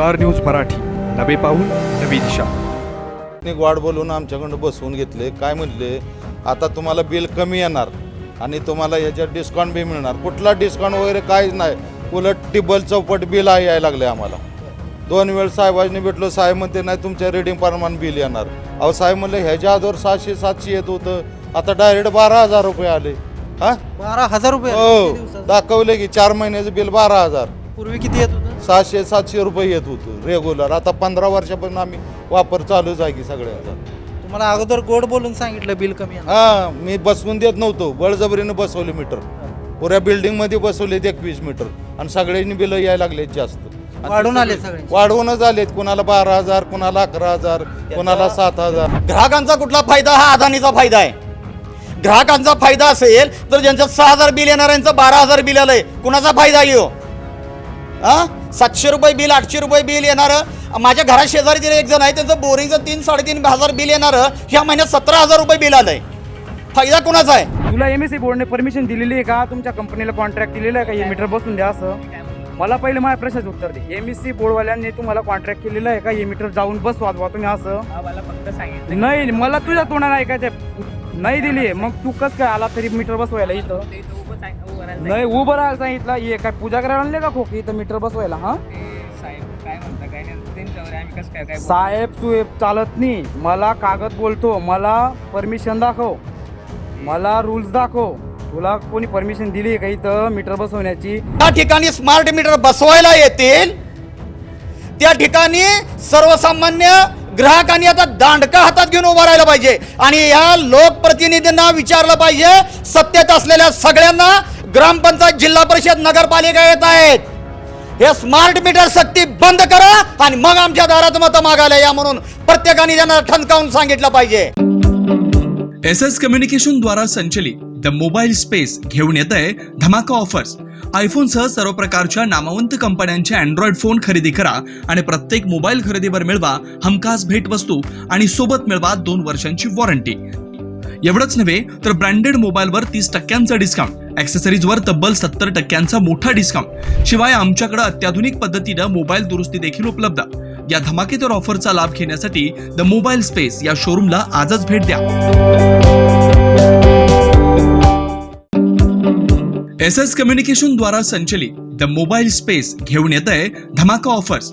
Star news Marathi. नवे पाऊल नवी दिशा. त्यांनी वाढ बोलून आमच्याकडून बसवून घेतले. काय म्हणले? आता तुम्हाला बिल कमी येणार आणि तुम्हाला याच्यात डिस्काउंट बी मिळणार. कुठला डिस्काउंट वगैरे काहीच नाही. उलट टिबल चौपट बिल आहे यायला लागले आम्हाला. दोन वेळ साहेबांनी भेटलो साहेब म्हणते नाही तुमच्या रेटिंग प्रमाण बिल येणार. अहो साहेब म्हणले ह्याच्या अगोदर सातशे सातशे येत होतं. आता डायरेक्ट बारा हजार रुपये आले. हा? बारा हजार रुपये हो? दाखवले की चार महिन्याचं बिल बारा हजार. पूर्वी किती येत होतं? सहाशे सातशे रुपये येत होतं रेग्युलर आता पंधरा वर्षापासून आम्ही वापर चालूच आहे की सगळ्यांचा. तुम्हाला अगोदर गोड बोलून सांगितलं बिल कमी आहे. हा मी बसवून देत नव्हतो. बळजबरीनं बसवले मीटर. पुऱ्या बिल्डिंगमध्ये बसवलेत एकवीस मीटर. आणि सगळ्यांनी बिल यायला लागलेत जास्त. वाढून आले सगळे- सगळे. वाढवूनच आलेत. कुणाला बारा हजार कुणाला अकरा हजार कुणाला सात हजार. ग्राहकांचा कुठला फायदा हा अदानीचा फायदा आहे? ग्राहकांचा फायदा असेल तर ज्यांचं सहा हजार बिल येणाऱ्यांचं बारा हजार बिल आलंय. कुणाचा फायदा येऊ हा? सातशे रुपये बिल आठशे रुपये बिल येणारं. माझ्या घरा शेजारी एक जण आहे त्यांचं बोरिंगचं तीन साडेतीन हजार बिल येणारं. ह्या महिन्यात सतरा हजार रुपये बिल आलंय. फायदा कुणाचा आहे? तुला एम एस सी बोर्डने परमिशन दिलेली आहे का? तुमच्या कंपनीला कॉन्ट्रॅक्ट दिलेला आहे का? हे मीटर बसून द्या असं. मला पहिले माझ्या प्रश्नाचं उत्तर दे. एम एस सी बोर्डवाल्यांनी तुम्हाला कॉन्ट्रॅक्ट केलेलं आहे का? हे मीटर जाऊन बस वाजवा तुम्ही असं. मला फक्त सांगितलं. नाही मला तुझ्या तोंडाने ऐकायचं नाही दिली आहे. मग तू कस काय आला तरी मीटर बसवायला इथं? नाही उभं राहायला सांगितलं. हे काय पूजा करायला आणले का खोकी? इथं मीटर बसवायला हा? ते साहेब काय म्हणता काय नाही. त्यांच्यावर आहे, आम्ही कसं काय काय बोलू? साहेब सुहेब चालत नाही. मला कागद बोलतो. मला परमिशन दाखव. मला रूल्स दाखव. तुला कोणी परमिशन दिली का इथं मीटर बसवण्याची? त्या ठिकाणी स्मार्ट मीटर बसवायला येतील त्या ठिकाणी सर्वसामान्य ग्राहकांनी आता दांडका हातात घेऊन उभं राहायला पाहिजे. आणि या लोकप्रतिनिधींना विचारलं पाहिजे सत्तेत असलेल्या सगळ्यांना ग्रामपंचायत जिल्हा परिषद नगरपालिका येत आहेत. हे स्मार्ट मीटर सक्ती बंद करा आणि मग आमच्या दारात मतं मागायला या म्हणून प्रत्येकाने त्यांना ठणकावून सांगितलं पाहिजे. एस एस कम्युनिकेशन द्वारा संचलित द मोबाईल स्पेस घेऊन येत आहे धमाका ऑफर्स आयफोनसह सर्व प्रकारच्या नामवंत कंपन्यांचे अँड्रॉइड फोन खरेदी करा आणि प्रत्येक मोबाईल खरेदीवर मिळवा हमखास भेटवस्तू आणि सोबत मिळवा दोन वर्षांची वॉरंटी एवढंच नव्हे तर ब्रँडेड मोबाईलवर तीस टक्क्यांचा डिस्काउंट ॲक्सेसरीजवर तब्बल सत्तर टक्क्यांचा मोठा डिस्काउंट शिवाय आमच्याकडे अत्याधुनिक पद्धतीनं मोबाईल दुरुस्ती देखील उपलब्ध. या धमाकेदार ऑफरचा लाभ घेण्यासाठी द मोबाईल स्पेस या शोरूमला आजच भेट द्या. एस एस कम्युनिकेशन द्वारा संचलित द मोबाईल स्पेस घेऊन येत आहे धमाका ऑफर्स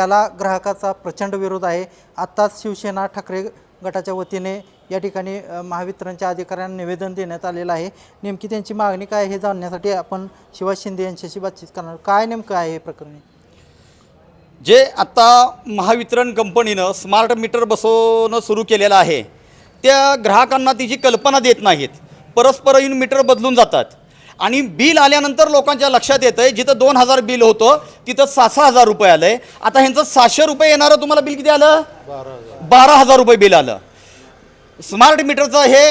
त्याला ग्राहकाचा प्रचंड विरोध आहे. आत्ताच शिवसेना ठाकरे गटाच्या वतीने या ठिकाणी महावितरणच्या अधिकाऱ्यांना निवेदन देण्यात आलेलं आहे. नेमकी त्यांची मागणी काय हे जाणण्यासाठी आपण शिवाज शिंदे यांच्याशी बातचीत करणार काय नेमकं आहे हे प्रकरणी? जे आत्ता महावितरण कंपनीनं स्मार्ट मीटर बसवणं सुरू केलेलं आहे त्या ग्राहकांना तिची कल्पना देत नाहीत परस्पर येऊन मीटर बदलून जातात. आणि बिल आल्यानंतर लोकांच्या लक्षात येतं आहे जिथं दोन हजार बिल होतं तिथं सहा सहा हजार रुपये आलं. आहे आता ह्यांचं सहाशे रुपये येणारं तुम्हाला बिल किती आलं? बारा हजार रुपये बिल आलं. स्मार्ट मीटरचं हे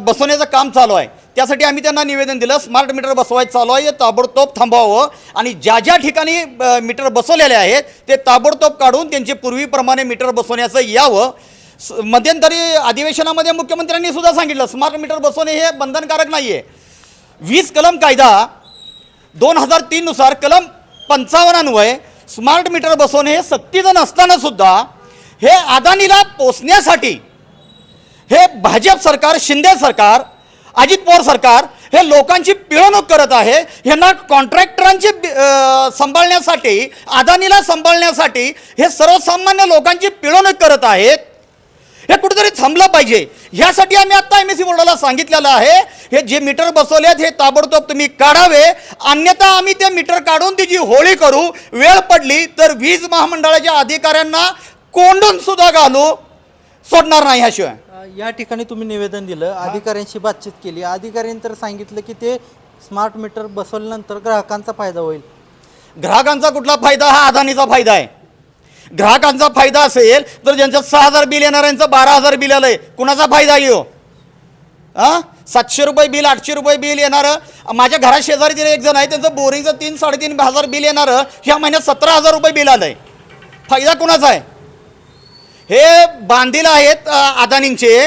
बसवण्याचं काम चालू आहे. त्यासाठी आम्ही त्यांना निवेदन दिलं स्मार्ट मीटर बसवायचं चालू आहे ताबडतोब थांबवावं आणि ज्या ज्या ठिकाणी मीटर बसवलेले आहेत ते ताबडतोब काढून त्यांचे पूर्वीप्रमाणे मीटर बसवण्याचं यावं. मध्यंतरी अधिवेशनामध्ये मुख्यमंत्र्यांनी सुद्धा सांगितलं स्मार्ट मीटर बसवणे हे बंधनकारक नाही आहे वीस कलम कायदा दोन हजार तीननुसार कलम पंचावन्नन्वय स्मार्ट मीटर बसवणे हे सक्तीचं नसताना सुद्धा हे अदानीला पोचण्यासाठी हे भाजप सरकार शिंदे सरकार अजित पवार सरकार हे लोकांची पिळवणूक करत आहे. ह्यांना कॉन्ट्रॅक्टरांची सांभाळण्यासाठी अदानीला सांभाळण्यासाठी हे सर्वसामान्य लोकांची पिळवणूक करत आहेत. हे कुठेतरी थांबलं पाहिजे. ह्यासाठी आम्ही आता एम एस सी बोर्डाला सांगितलेलं आहे हे जे मीटर बसवले आहेत हे ताबडतोब तुम्ही काढावे. अन्यथा आम्ही ते मीटर काढून त्याची होळी करू वेळ पडली तर वीज महामंडळाच्या अधिकाऱ्यांना कोंडून सुद्धा घालू सोडणार नाही ह्याशिवाय. या ठिकाणी तुम्ही निवेदन दिलं अधिकाऱ्यांशी बातचीत केली. अधिकाऱ्यांनी तर सांगितलं की ते स्मार्ट मीटर बसवल्यानंतर ग्राहकांचा फायदा होईल. ग्राहकांचा कुठला फायदा? हा अदानीचा फायदा आहे. ग्राहकांचा फायदा असेल तर ज्यांचं सहा हजार बिल येणाऱ्यांचं बारा हजार बिल आहे कुणाचा फायदा येऊ हां? सातशे रुपये बिल आठशे रुपये बिल येणारं. माझ्या घरा शेजारी तिथे एक जण आहे त्यांचं बोरिंगचं तीन साडेतीन हजार बिल येणारं. ह्या महिन्यात सतरा हजार रुपये बिल आलं आहे फायदा कुणाचा आहे? हे बांधील आहेत अदानींचे.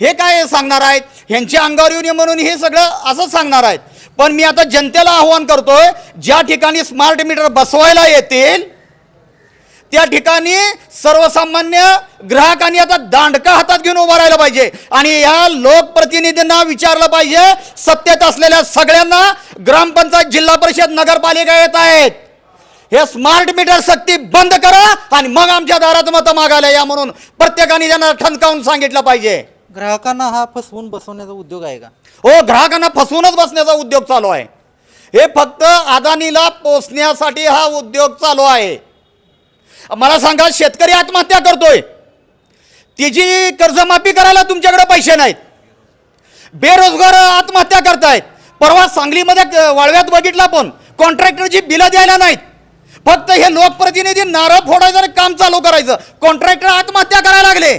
हे काय सांगणार आहेत? ह्यांच्या अंगावर येऊन म्हणून हे सगळं असंच सांगणार आहेत. पण मी आता जनतेला आव्हान करतोय ज्या ठिकाणी स्मार्ट मीटर बसवायला येतील त्या ठिकाणी सर्वसामान्य ग्राहकांनी आता दांडका हातात घेऊन उभं राहिलं पाहिजे. आणि या लोकप्रतिनिधींना विचारलं पाहिजे सत्तेत असलेल्या सगळ्यांना ग्रामपंचायत जिल्हा परिषद नगरपालिका येत आहेत. हे स्मार्ट मीटर सक्ती बंद करा आणि मग आमच्या दारात मतं मागायला या म्हणून प्रत्येकाने त्यांना ठणकावून सांगितलं पाहिजे. ग्राहकांना हा फसवून बसवण्याचा उद्योग आहे का? हो ग्राहकांना फसवूनच बसण्याचा उद्योग चालू आहे. हे फक्त अदानीला पोचण्यासाठी हा उद्योग चालू आहे. मला सांगा शेतकरी आत्महत्या करतोय. तिची कर्जमाफी करायला तुमच्याकडे पैसे नाहीत. बेरोजगार आत्महत्या करतायत. परवा सांगलीमध्ये वाळव्यात बघितला पण कॉन्ट्रॅक्टरची बिलं द्यायला नाहीत. फक्त हे लोकप्रतिनिधी नारळ फोडायचं काम चालू करायचं. कॉन्ट्रॅक्टर आत्महत्या करायला लागले.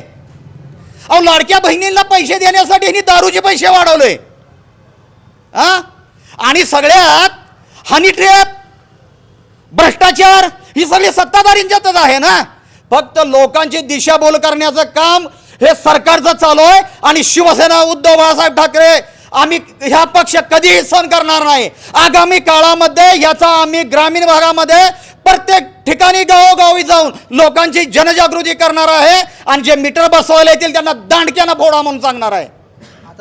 अहो लाडक्या बहिणींना पैसे देण्यासाठी ह्यांनी दारूचे पैसे वाढवले. हां आणि सगळ्यात हनी ट्रॅप भ्रष्टाचार ही सगळी सत्ताधारींच्यातच आहे ना फक्त लोकांची दिशाभूल करण्याचं काम हे सरकारचं चालू आहे आणि शिवसेना उद्धव बाळासाहेब ठाकरे आम्ही ह्या पक्ष कधीही सहन करणार नाही. आगामी काळामध्ये याचा आम्ही ग्रामीण भागामध्ये प्रत्येक ठिकाणी गावोगावी जाऊन लोकांची जनजागृती करणार आहे आणि जे मीटर बसवायला येतील त्यांना दांडक्यानं फोडा म्हणून सांगणार आहे.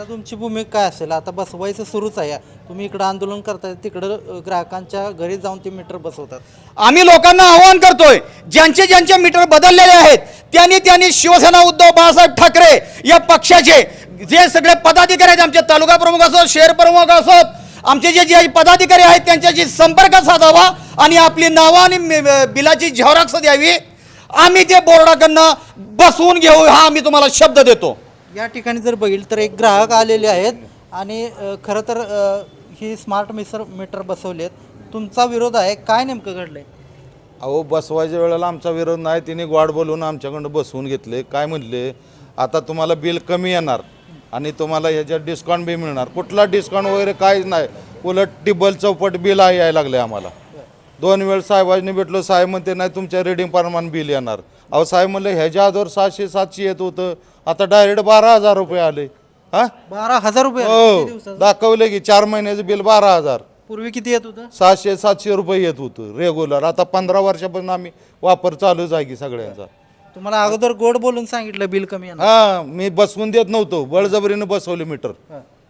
आता तुमची भूमिका काय असेल? आता बसवायचं सुरूच आहे. तुम्ही इकडं आंदोलन करताय तिकडं अ, ग्राहकांच्या घरी जाऊन ते मीटर बसवतात. आम्ही लोकांना आवाहन करतोय ज्यांचे ज्यांचे मीटर बदललेले आहेत त्यांनी त्यांनी शिवसेना उद्धव बाळासाहेब ठाकरे या पक्षाचे जे सगळे पदाधिकारी आहेत आमचे तालुका प्रमुख असोत शहर प्रमुख असोत आमचे जे जे पदाधिकारी आहेत त्यांच्याशी संपर्क साधावा आणि आपली नावं आणि बिलाची झेरॉक्स द्यावी आम्ही ते बोर्डाकडनं बसवून घेऊ हा आम्ही तुम्हाला शब्द देतो. या ठिकाणी जर बघील तर एक ग्राहक आलेले आहेत आणि अ, खरं तर अ, ही स्मार्ट मिसर मीटर बसवलेत तुमचा विरोध आहे. काय नेमकं घडलंय? अहो बसवायच्या वेळेला आमचा विरोध नाही. तिने ग्वाड बोलवून आमच्याकडं बसवून घेतले. काय म्हणले? आता तुम्हाला बिल कमी येणार आणि तुम्हाला ह्याच्यात डिस्काउंट बी मिळणार. कुठला डिस्काउंट वगैरे काहीच नाही. उलट टिबल चौपट बिल आहे यायला लागले आम्हाला. दोन वेळ साहेबांनी भेटलो. साहेब म्हणते नाही तुमच्या रिडिंग प्रमाण बिल येणार. अहो साहेब म्हणले ह्याच्या आधार सहाशे सातशे येत होतं. आता डायरेक्ट बारा हजार रुपये आले. हा? बारा हजार रुपये. किती हो. दिवसाचं? दाखवले की चार महिन्याचं बिल बारा हजार. पूर्वी किती येत होतं? सहाशे सातशे रुपये येत होतं रेग्युलर आता पंधरा वर्षापासून आम्ही वापर चालूच आहे की सगळ्यांचा. तुम्हाला अगोदर गोड बोलून सांगितलं बिल कमी येणार. हा मी बसवून देत नव्हतो. बळजबरीनं बसवले मीटर.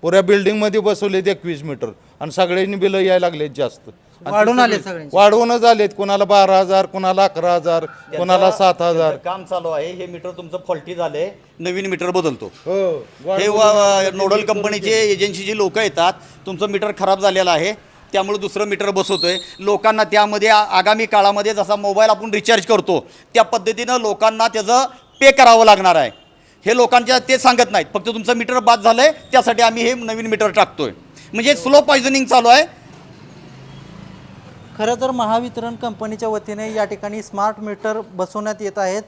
पुऱ्या बिल्डिंगमध्ये बसवलेत एकवीस मीटर. आणि सगळ्यांनी बिलं यायला लागलेत जास्त. वाढून आले सगळे- सगळ्यांचे. वाढवूनच आलेत. कोणाला बारा हजार कोणाला अकरा हजार कोणाला सात हजार. त्यांचं काम चालू आहे. हे मीटर तुमचं फॉल्टी झालंय. नवीन मीटर बदलतो. हो हे व- नोडल कंपनीचे एजन्सीची लोक येतात तुमचं मीटर खराब झालेलं आहे. त्यामुळे दुसरं मीटर बसवतोय. लोकांना त्यामध्ये आ- आगामी काळामध्ये जसा मोबाईल आपण रिचार्ज करतो त्या पद्धतीनं लोकांना त्याचं पे करावं लागणार आहे. हे लोकांच्या ते सांगत नाहीत. फक्त तुमचं मीटर बाद झालंय त्यासाठी आम्ही हे नवीन मीटर टाकतोय. म्हणजे स्लो पॉयझनिंग चालू आहे. खरं तर महावितरण कंपनीच्या वतीने या ठिकाणी स्मार्ट मीटर बसवण्यात येत आहेत.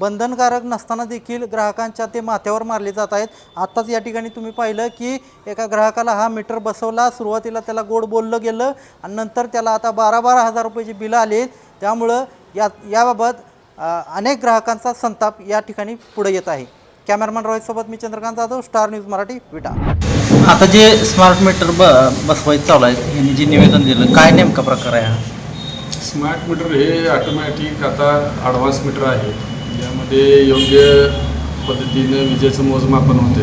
बंधनकारक नसताना देखील ग्राहकांच्या ते माथ्यावर मारले जात आहेत. आत्ताच या ठिकाणी तुम्ही पाहिलं की एका ग्राहकाला हा मीटर बसवला सुरुवातीला त्याला गोड बोललं गेलं आणि नंतर त्याला आता बारा बारा हजार रुपयाची बिलं आली त्यामुळं या याबाबत अनेक ग्राहकांचा संताप या ठिकाणी पुढे येत आहे. कॅमेरामन रोहितसोबत मी चंद्रकांत जाधव स्टार न्यूज मराठी विटा. आता जे स्मार्ट मीटर ब बसवायचं चालू आहे यांनी जे निवेदन दिलं काय नेमका प्रकार आहे हा? स्मार्ट मीटर हे ऑटोमॅटिक आता ॲडव्हान्स मीटर आहे. यामध्ये योग्य पद्धतीनं विजेचं मोजमापन होते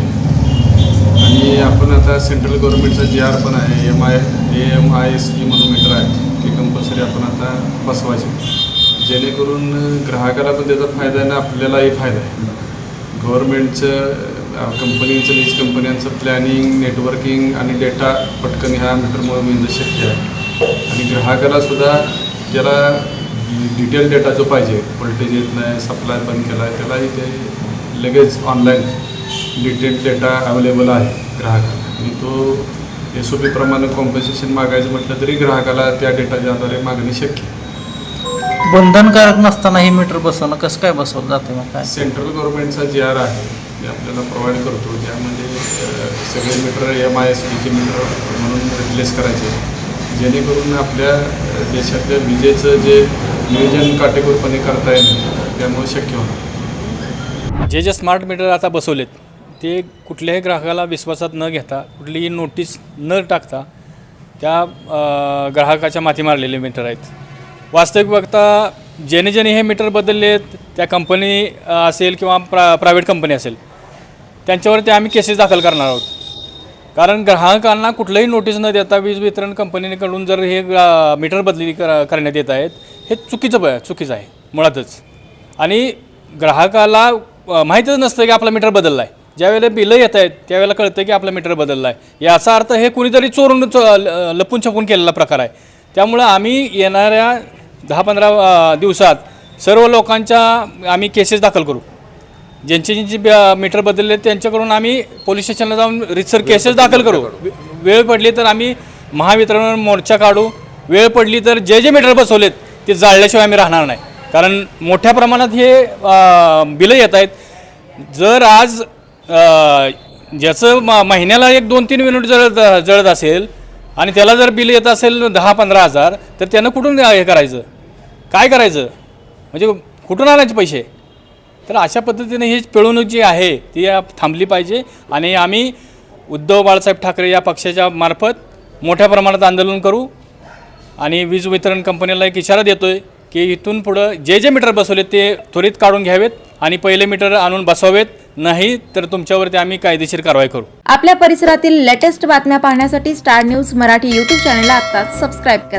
आणि आपण आता सेंट्रल गव्हर्नमेंटचं जी आर पण आहे M I A M I S P म्हणून मीटर आहे. ते कंपल्सरी आपण आता बसवायचे. जेणेकरून ग्राहकाला पण त्याचा फायदा आहे आणि आपल्यालाही फायदा आहे. गव्हर्नमेंटचं कंपनीचं वीज कंपन्यांचं प्लॅनिंग नेटवर्किंग आणि डेटा पटकन ह्या मीटरमुळे मिळणं शक्य आहे. आणि ग्राहकाला सुद्धा ज्याला डिटेल डेटा जो पाहिजे व्होल्टेज येत नाही सप्लाय बंद केला आहे त्यालाही ते लगेच ऑनलाईन डिटेल डेटा अवेलेबल आहे ग्राहकाला. आणि तो एस ओ पीप्रमाणे कॉम्पन्सेशन मागायचं म्हटलं तरी ग्राहकाला त्या डेटाच्या आधारे मागणे शक्य बंधनकारक नसताना हे मीटर बसवणं कसं काय बसवलं जातं मग काय? सेंट्रल गव्हर्नमेंटचा जी आर आहे. ते आपल्याला प्रोव्हाइड करतो. त्यामध्ये सगळे मीटर एम आय एस पीचे मीटर म्हणून रिप्लेस करायचे. जेणेकरून आपल्या देशातल्या विजेचं जे नियोजन काटेकोरपणे करता येईल त्यामुळे शक्य होणार. जे जे स्मार्ट मीटर आता बसवलेत ते कुठल्याही ग्राहकाला विश्वासात न घेता कुठलीही नोटीस न टाकता त्या ग्राहकाच्या माथी मारलेले मीटर आहेत. वास्तविक बघता ज्याने ज्याने हे मीटर बदललेत त्या कंपनी असेल किंवा प्रा प्रायव्हेट कंपनी असेल त्यांच्यावरती आम्ही केसेस दाखल करणार आहोत. कारण ग्राहकांना कुठलंही नोटीस न देता वीज वितरण कंपनीकडून जर हे मीटर बदली कर करण्यात येत आहेत हे चुकीचं ब चुकीचं आहे मुळातच. आणि ग्राहकाला माहीतच नसतं की आपला मीटर बदलला आहे ज्यावेळेला बिलं येत आहेत त्यावेळेला कळतं की आपला मीटर बदलला आहे याचा अर्थ हे कुणीतरी चोरून चो ल- लपून छपून केलेला प्रकार आहे. त्यामुळं आम्ही येणाऱ्या दहा पंधरा दिवसात सर्व लोकांच्या आम्ही केसेस दाखल करू. ज्यांचे ज्यांचे ब- मीटर बदलले त्यांच्याकडून आम्ही पोलीस स्टेशनला जाऊन रितसर केसेस दाखल करू. वेळ पडली तर आम्ही महावितरण मोर्चा काढू. वेळ पडली तर जे जे मीटर बसवलेत ते जाळल्याशिवाय आम्ही राहणार नाही. कारण मोठ्या प्रमाणात हे बिलं येत आहेत. जर आज ज्याचं म महिन्याला एक दोन तीन युनिट जळत जळत असेल आणि त्याला जर बिल येत असेल दहा पंधरा हजार तर त्यानं कुठून हे करायचं? काय करायचं? म्हणजे कुठून आणायचे पैसे? तर अशा पद्धतीने ही पिळवणूक जी आहे ती थांबली पाहिजे आणि आम्ही उद्धव बाळासाहेब ठाकरे या पक्षाच्या मार्फत मोठ्या प्रमाणात आंदोलन करू आणि वीज वितरण कंपनीला एक इशारा देतोय की इथून पुढं जे जे मीटर बसवले ते त्वरित काढून घ्यावेत आणि पहिले मीटर आणून बसवावेत. नाही तर तुमच्यावरती आम्ही कायदेशीर कारवाई करू. आपल्या परिसरातील लेटेस्ट बातम्या पाहण्यासाठी स्टार न्यूज मराठी यूट्यूब चॅनलला आता सबस्क्राईब करा.